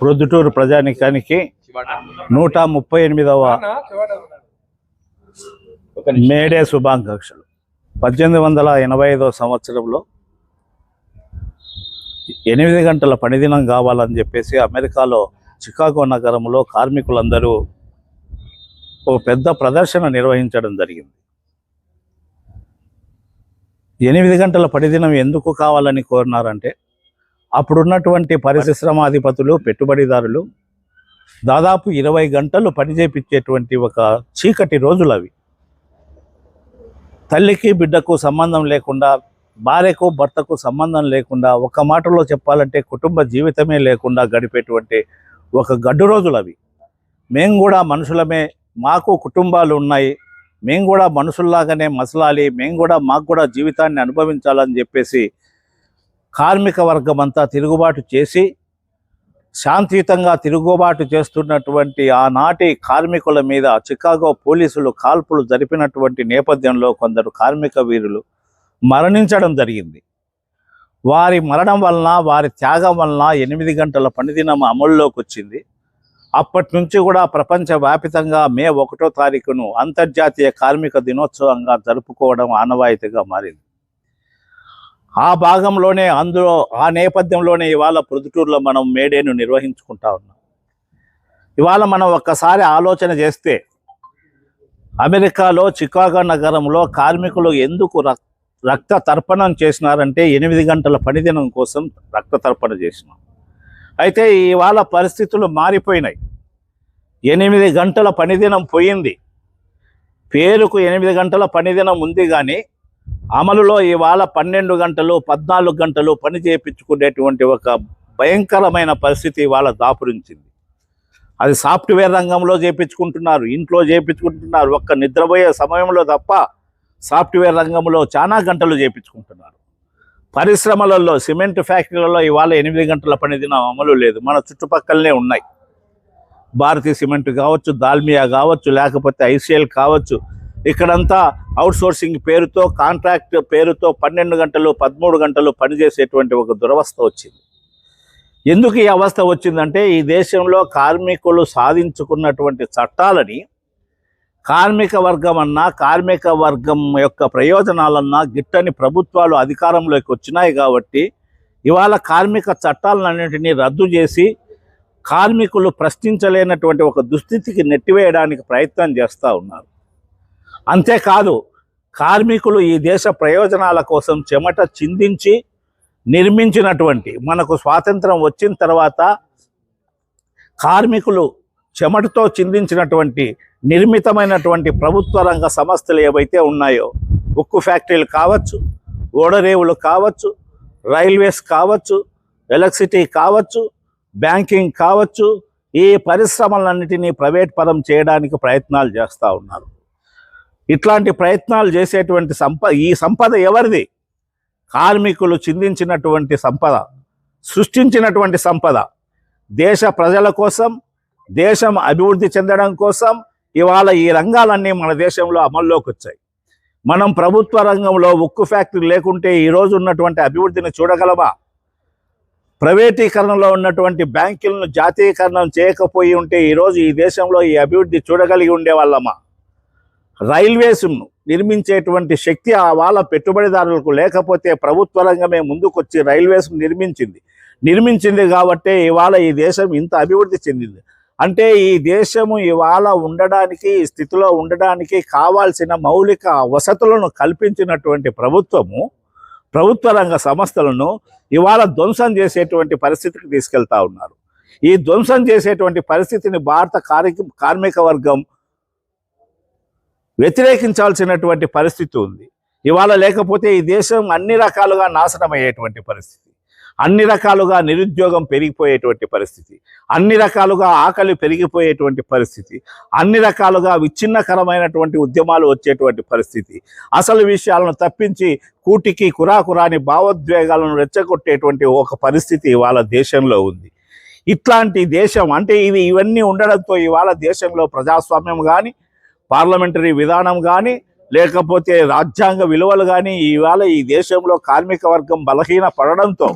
ప్రొద్దుటూరు ప్రజానికానికి నూట ముప్పై ఎనిమిదవ మేడే శుభాకాంక్షలు. పద్దెనిమిది వందల ఎనభై ఐదవ సంవత్సరంలో ఎనిమిది గంటల పనిదినం కావాలని చెప్పేసి అమెరికాలో చికాగో నగరంలో కార్మికులందరూ ఓ పెద్ద ప్రదర్శన నిర్వహించడం జరిగింది. ఎనిమిది గంటల పడిదినం ఎందుకు కావాలని కోరినారంటే అప్పుడున్నటువంటి పరిశ్రమాధిపతులు పెట్టుబడిదారులు దాదాపు ఇరవై గంటలు పనిచేపించేటువంటి ఒక చీకటి రోజులు అవి. తల్లికి బిడ్డకు సంబంధం లేకుండా భార్యకు భర్తకు సంబంధం లేకుండా ఒక మాటలో చెప్పాలంటే కుటుంబ జీవితమే లేకుండా గడిపేటువంటి ఒక గడ్డు రోజులు అవి. మేము కూడా మనుషులమే మాకు కుటుంబాలు ఉన్నాయి మేము కూడా మనుషుల్లాగానే మసలాలి మేము కూడా మాకు కూడా జీవితాన్ని అనుభవించాలని చెప్పేసి కార్మిక వర్గం అంతా తిరుగుబాటు చేసి శాంతియుతంగా తిరుగుబాటు చేస్తున్నటువంటి ఆనాటి కార్మికుల మీద చికాగో పోలీసులు కాల్పులు జరిపినటువంటి నేపథ్యంలో కొందరు కార్మిక వీరులు మరణించడం జరిగింది. వారి మరణం వలన వారి త్యాగం వలన ఎనిమిది గంటల పనిదినం అమల్లోకి వచ్చింది అప్పటి నుంచి కూడా ప్రపంచవ్యాపితంగా మే ఒకటో తారీఖును అంతర్జాతీయ కార్మిక దినోత్సవంగా జరుపుకోవడం ఆనవాయితీగా మారింది. ఆ భాగంలోనే అందులో ఆ నేపథ్యంలోనే ఇవాళ ప్రొద్దుటూరులో మనం మేడేను నిర్వహించుకుంటా ఉన్నాం. ఇవాళ మనం ఒక్కసారి ఆలోచన చేస్తే అమెరికాలో చికాగో నగరంలో కార్మికులు ఎందుకు రక్- రక్త తర్పణం చేసినారంటే ఎనిమిది గంటల పనిదినం కోసం రక్త తర్పణ చేసినాం. అయితే ఇవాళ పరిస్థితులు మారిపోయినాయి. ఎనిమిది గంటల పనిదినం పోయింది. పేరుకు ఎనిమిది గంటల పనిదినం ఉంది కానీ అమలులో ఇవాళ పన్నెండు గంటలు పద్నాలుగు గంటలు పని చేయించుకునేటువంటి ఒక భయంకరమైన పరిస్థితి ఇవాళ దాపురించింది. అది సాఫ్ట్వేర్ రంగంలో చేయించుకుంటున్నారు ఇంట్లో చేయించుకుంటున్నారు ఒక్క నిద్రపోయే సమయంలో తప్ప సాఫ్ట్వేర్ రంగంలో చాలా గంటలు చేయించుకుంటున్నారు పరిశ్రమలలో సిమెంట్ ఫ్యాక్టరీలలో ఇవాళ ఎనిమిది గంటల పని దినం అమలు లేదు మన చుట్టుపక్కలనే ఉన్నాయి. భారతీయ సిమెంట్ కావచ్చు దాల్మియా కావచ్చు లేకపోతే ఐసీఎల్ కావచ్చు ఇక్కడంతా అవుట్సోర్సింగ్ పేరుతో కాంట్రాక్ట్ పేరుతో పన్నెండు గంటలు పదమూడు గంటలు పనిచేసేటువంటి ఒక దురవస్థ వచ్చింది. ఎందుకు ఈ అవస్థ వచ్చిందంటే ఈ దేశంలో కార్మికులు సాధించుకున్నటువంటి చట్టాలని కార్మిక వర్గం అన్నా కార్మిక వర్గం యొక్క ప్రయోజనాలన్నా గిట్టని ప్రభుత్వాలు అధికారంలోకి వచ్చినాయి కాబట్టి ఇవాళ కార్మిక చట్టాలన్నింటినీ రద్దు చేసి కార్మికులు ప్రశ్నించలేనటువంటి ఒక దుస్థితికి నెట్టివేయడానికి ప్రయత్నం చేస్తూ ఉన్నారు. అంతేకాదు కార్మికులు ఈ దేశ ప్రయోజనాల కోసం చెమట చిందించి నిర్మించినటువంటి మనకు స్వాతంత్రం వచ్చిన తర్వాత కార్మికులు చెమటతో చిందించినటువంటి నిర్మితమైనటువంటి ప్రభుత్వ రంగ సంస్థలు ఏవైతే ఉన్నాయో ఉక్కు ఫ్యాక్టరీలు కావచ్చు ఓడరేవులు కావచ్చు రైల్వేస్ కావచ్చు ఎలక్ట్రిసిటీ కావచ్చు బ్యాంకింగ్ కావచ్చు ఈ పరిశ్రమలన్నిటినీ ప్రైవేట్ పరం చేయడానికి ప్రయత్నాలు చేస్తూ ఉన్నారు. ఇట్లాంటి ప్రయత్నాలు చేసేటువంటి సంపద ఈ సంపద ఎవరిది? కార్మికులు చిందించినటువంటి సంపద సృష్టించినటువంటి సంపద. దేశ ప్రజల కోసం దేశం అభివృద్ధి చెందడం కోసం ఇవాళ ఈ రంగాలన్నీ మన దేశంలో అమల్లోకి వచ్చాయి. మనం ప్రభుత్వ రంగంలో ఉక్కు ఫ్యాక్టరీ లేకుంటే ఈ ఉన్నటువంటి అభివృద్ధిని చూడగలమా? ప్రైవేటీకరణలో ఉన్నటువంటి బ్యాంకులను జాతీయకరణం చేయకపోయి ఉంటే ఈరోజు ఈ దేశంలో ఈ అభివృద్ధి చూడగలిగి ఉండేవాళ్ళమా? రైల్వేస్ను నిర్మించేటువంటి శక్తి ఆ వాళ్ళ పెట్టుబడిదారులకు లేకపోతే ప్రభుత్వ రంగమే ముందుకొచ్చి రైల్వేస్ నిర్మించింది. నిర్మించింది కాబట్టే ఇవాళ ఈ దేశం ఇంత అభివృద్ధి చెందింది. అంటే ఈ దేశము ఇవాళ ఉండడానికి ఈ స్థితిలో ఉండడానికి కావాల్సిన మౌలిక వసతులను కల్పించినటువంటి ప్రభుత్వము ప్రభుత్వ రంగ సంస్థలను ఇవాళ ధ్వంసం చేసేటువంటి పరిస్థితికి తీసుకెళ్తా ఉన్నారు. ఈ ధ్వంసం చేసేటువంటి పరిస్థితిని భారత కార్మిక కార్మిక వర్గం వ్యతిరేకించాల్సినటువంటి పరిస్థితి ఉంది. ఇవాళ లేకపోతే ఈ దేశం అన్ని రకాలుగా నాశనం అయ్యేటువంటి పరిస్థితి. అన్ని రకాలుగా నిరుద్యోగం పెరిగిపోయేటువంటి పరిస్థితి అన్ని రకాలుగా ఆకలి పెరిగిపోయేటువంటి పరిస్థితి అన్ని రకాలుగా విచ్ఛిన్నకరమైనటువంటి ఉద్యమాలు వచ్చేటువంటి పరిస్థితి. అసలు విషయాలను తప్పించి కూటికి కురాకురాని భావోద్వేగాలను రెచ్చగొట్టేటువంటి ఒక పరిస్థితి ఇవాళ దేశంలో ఉంది. ఇట్లాంటి దేశం అంటే ఇది ఇవన్నీ ఉండడంతో ఇవాళ దేశంలో ప్రజాస్వామ్యం కానీ పార్లమెంటరీ విధానం కానీ లేకపోతే రాజ్యాంగ విలువలు కానీ ఇవాళ ఈ దేశంలో కార్మిక వర్గం బలహీన పడడంతో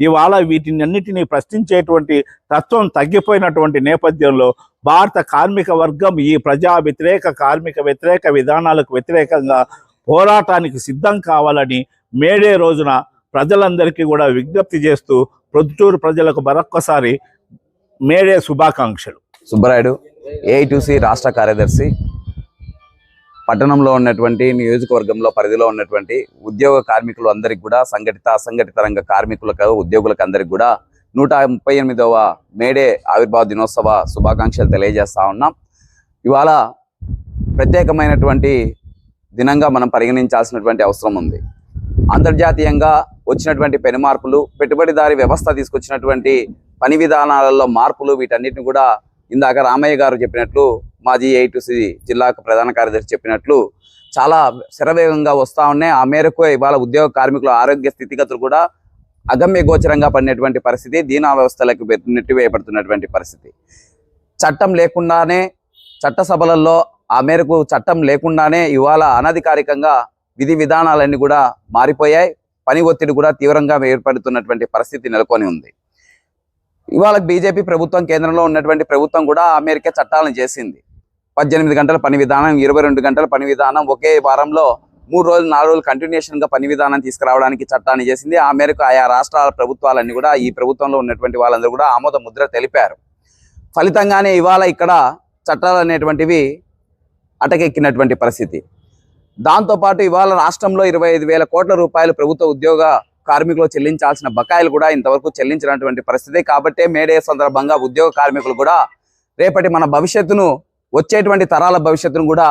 ఇవాళ వీటిని అన్నిటినీ ప్రశ్నించేటువంటి తత్వం తగ్గిపోయినటువంటి నేపథ్యంలో భారత కార్మిక వర్గం ఈ ప్రజా వ్యతిరేక కార్మిక వ్యతిరేక విధానాలకు వ్యతిరేకంగా పోరాటానికి సిద్ధం కావాలని మేడే రోజున ప్రజలందరికీ కూడా విజ్ఞప్తి చేస్తూ ప్రొద్దుటూరు ప్రజలకు మరొక్కసారి మేడే శుభాకాంక్షలు. సుబ్బరాయుడు ఏఐటీసీ రాష్ట్ర కార్యదర్శి పట్టణంలో ఉన్నటువంటి నియోజకవర్గంలో పరిధిలో ఉన్నటువంటి ఉద్యోగ కార్మికులు అందరికి కూడా సంఘటిత అసంఘటిత రంగ కార్మికులకు ఉద్యోగులకు అందరికి కూడా నూట ముప్పై ఎనిమిదవ మేడే ఆవిర్భావ దినోత్సవ శుభాకాంక్షలు తెలియజేస్తా ఉన్నాం. ఇవాళ ప్రత్యేకమైనటువంటి దినంగా మనం పరిగణించాల్సినటువంటి అవసరం ఉంది. అంతర్జాతీయంగా వచ్చినటువంటి పెను మార్పులు పెట్టుబడిదారి వ్యవస్థ తీసుకొచ్చినటువంటి పని విధానాలలో మార్పులు వీటన్నిటిని కూడా ఇందాక రామయ్య గారు చెప్పినట్లు మాజీ ఏఐటీసీ జిల్లాకు ప్రధాన కార్యదర్శి చెప్పినట్లు చాలా శరవేగంగా వస్తూ ఉన్నాయి. ఆ మేరకు ఇవాళ ఉద్యోగ కార్మికుల ఆరోగ్య స్థితిగతులు కూడా అగమ్య గోచరంగా పడినటువంటి పరిస్థితి దీనా వ్యవస్థలకు నెట్టివేయబడుతున్నటువంటి పరిస్థితి. చట్టం లేకుండానే చట్టసభలలో ఆ మేరకు చట్టం లేకుండానే ఇవాళ అనధికారికంగా విధి విధానాలన్నీ కూడా మారిపోయాయి. పని ఒత్తిడి కూడా తీవ్రంగా ఏర్పడుతున్నటువంటి పరిస్థితి నెలకొని ఉంది. ఇవాళ బీజేపీ ప్రభుత్వం కేంద్రంలో ఉన్నటువంటి ప్రభుత్వం కూడా అమెరికా చట్టాలను చేసింది. పద్దెనిమిది గంటల పని విధానం ఇరవై రెండు గంటల పని విధానం ఒకే వారంలో మూడు రోజులు నాలుగు రోజులు కంటిన్యూషన్గా పని విధానం తీసుకురావడానికి చట్టాన్ని చేసింది. ఆ మేరకు ఆయా రాష్ట్రాల ప్రభుత్వాలన్నీ కూడా ఈ ప్రభుత్వంలో ఉన్నటువంటి వాళ్ళందరూ కూడా ఆమోద ముద్ర తెలిపారు. ఫలితంగానే ఇవాళ ఇక్కడ చట్టాలు అనేటువంటివి అటకెక్కినటువంటి పరిస్థితి. దాంతోపాటు ఇవాళ రాష్ట్రంలో ఇరవై ఐదు వేల కోట్ల రూపాయలు ప్రభుత్వ ఉద్యోగ కార్మికులు చెల్లించాల్సిన బకాయిలు కూడా ఇంతవరకు చెల్లించినటువంటి పరిస్థితి. కాబట్టే మేడే సందర్భంగా ఉద్యోగ కార్మికులు కూడా రేపటి మన భవిష్యత్తును వచ్చేటువంటి తరాల భవిష్యత్తును కూడా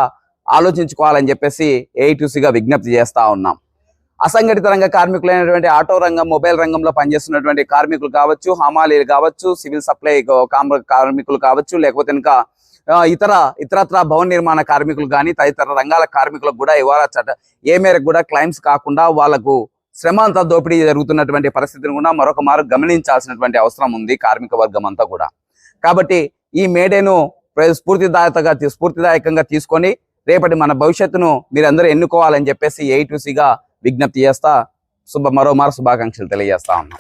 ఆలోచించుకోవాలని చెప్పేసి ఏఐటీసీగా విజ్ఞప్తి చేస్తా ఉన్నాం. అసంఘటిత రంగ కార్మికులైనటువంటి ఆటో రంగం మొబైల్ రంగంలో పనిచేస్తున్నటువంటి కార్మికులు కావచ్చు హమాలీలు కావచ్చు సివిల్ సప్లై కామ- కార్మికులు కావచ్చు లేకపోతే ఇంకా ఇతర ఇతరత్ర భవన నిర్మాణ కార్మికులు కానీ తదితర రంగాల కార్మికులకు కూడా ఇవాళ చట్ట ఏ మేరకు కూడా క్లైమ్స్ కాకుండా వాళ్ళకు శ్రమ అంతా దోపిడీ జరుగుతున్నటువంటి పరిస్థితిని కూడా మరొక మారు గమనించాల్సినటువంటి అవసరం ఉంది కార్మిక వర్గం అంతా కూడా. కాబట్టి ఈ మేడేను ప్ర- స్ఫూర్తిదాయకంగా తీసుకొని రేపటి మన భవిష్యత్తును మీరందరూ ఎన్నుకోవాలని చెప్పేసి ఏఐటీసీగా విజ్ఞప్తి చేస్తా. శుభ మరోమారు శుభాకాంక్షలు తెలియజేస్తా ఉన్నాం.